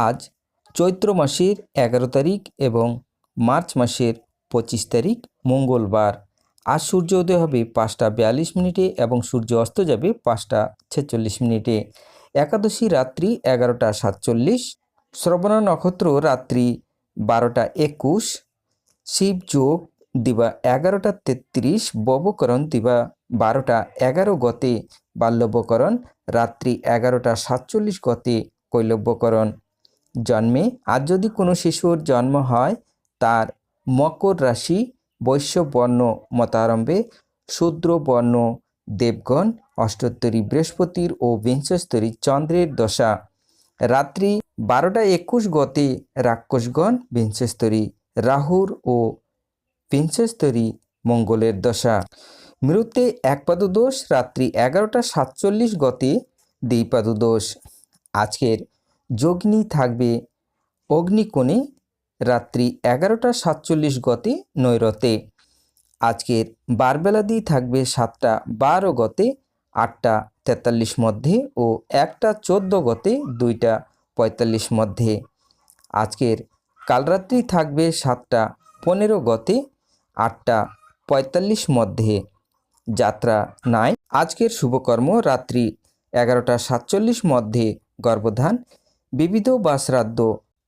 আজ চৈত্র মাসের এগারো তারিখ এবং মার্চ মাসের পঁচিশ তারিখ মঙ্গলবার। আজ সূর্য উদয় হবে পাঁচটা বিয়াল্লিশ মিনিটে এবং সূর্য অস্ত যাবে পাঁচটা ছেচল্লিশ মিনিটে। একাদশী রাত্রি এগারোটা সাতচল্লিশ, শ্রবণ নক্ষত্র রাত্রি বারোটা একুশ, শিব যোগ দিবা এগারোটা তেত্রিশ ববকরণ দিবা বারোটা এগারো গতে বাল্যবকরণ রাত্রি এগারোটা সাতচল্লিশ গতে কৈলব্যকরণ জন্মে। আজ যদি কোনো শিশুর জন্ম হয়, তার মকর রাশি, বৈশ্য বর্ণ মতারম্ভে শূদ্র বর্ণ দেবগণ, অষ্টোত্তরী বৃহস্পতির ও বিংশস্তরী চন্দ্রের দশা। রাত্রি বারোটা একুশ গতে রাক্ষসগণ, বিংশস্তরী রাহুর ও বিংশস্তরী মঙ্গলের দশা। মৃত্যে একপাদু দোষ রাত্রি এগারোটা সাতচল্লিশ গতে দ্বিপাদু দোষ আজকের যোগনি থাকবে অগ্নিকোণে রাত্রি এগারোটা সাতচল্লিশ গতে নৈরতে। আজকের বারবেলাদি থাকবে সাতটা বারো গতে, আটটা তেতাল্লিশ মধ্যে ও একটা চোদ্দ গতে দুইটা পঁয়তাল্লিশ মধ্যে। আজকের কালরাত্রি থাকবে সাতটা পনেরো গতে, আটটা পঁয়তাল্লিশ মধ্যে। যাত্রা নাই। আজকের শুভকর্ম রাত্রি এগারোটা সাতচল্লিশ মধ্যে গর্ভধান বিবিধ বা শ্রাদ্ধ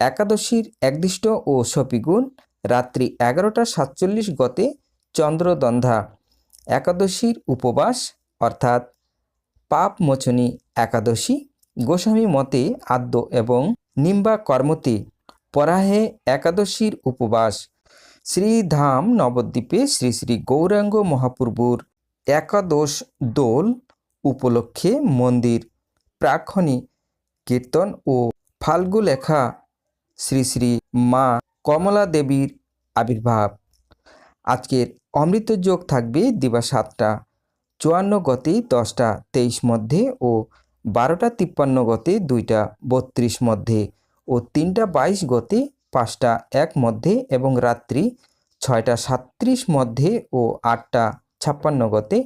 একাদশীর একদিষ্ট ও সপিগুণ রাত্রি এগারোটা সাতচল্লিশ গতে চন্দ্রদন্ধা একাদশীর উপবাস, অর্থাৎ পাপ মোচনী একাদশী, গোস্বামী মতে আদ্য এবং নিম্বা কর্মতে পরাহে একাদশীর উপবাস। শ্রীধাম নবদ্বীপে শ্রী শ্রী গৌরাঙ্গ মহাপ্রভুর একাদশ দোল উপলক্ষে মন্দির প্রাক্ষণী কীর্তন ও ফাল্গু লেখা শ্রী শ্রী মা কমলা দেবীর আবির্ভাব। আজকের অমৃত যোগ থাকবে দিবা সাতটা, চুয়ান্ন গতি দশটা তেইশ মধ্যে ও বারোটা তিপ্পান্ন গতি দুইটা বত্রিশ মধ্যে ও তিনটা বাইশ গতি পাঁচটা এক মধ্যে এবং রাত্রি ছয়টা সাত্রিশ মধ্যে ও আটটা ছাপ্পান্ন গতে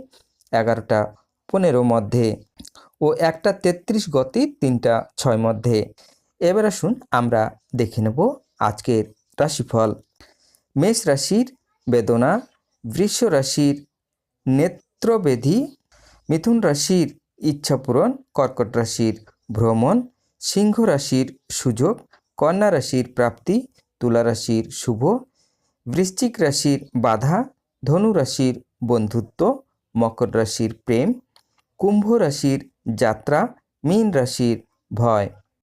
এগারোটা পনেরো মধ্যে। ও একটা তেত্রিশ গতি তিনটা ছয় মধ্যে। এবার আসুন আমরা দেখে নেব আজকের রাশিফল। মেষ রাশির বেদনা, বৃষ রাশির নেত্রবেধি, মিথুন রাশির ইচ্ছাপূরণ, কর্কট রাশির ভ্রমণ, সিংহ রাশির সুযোগ, কন্যা রাশির প্রাপ্তি, তুলা রাশির শুভ, বৃশ্চিক রাশির বাধা, ধনু রাশির বন্ধুত্ব, মকর রাশির প্রেম, কুম্ভ রাশির যাত্রা মীন রাশির ভয়।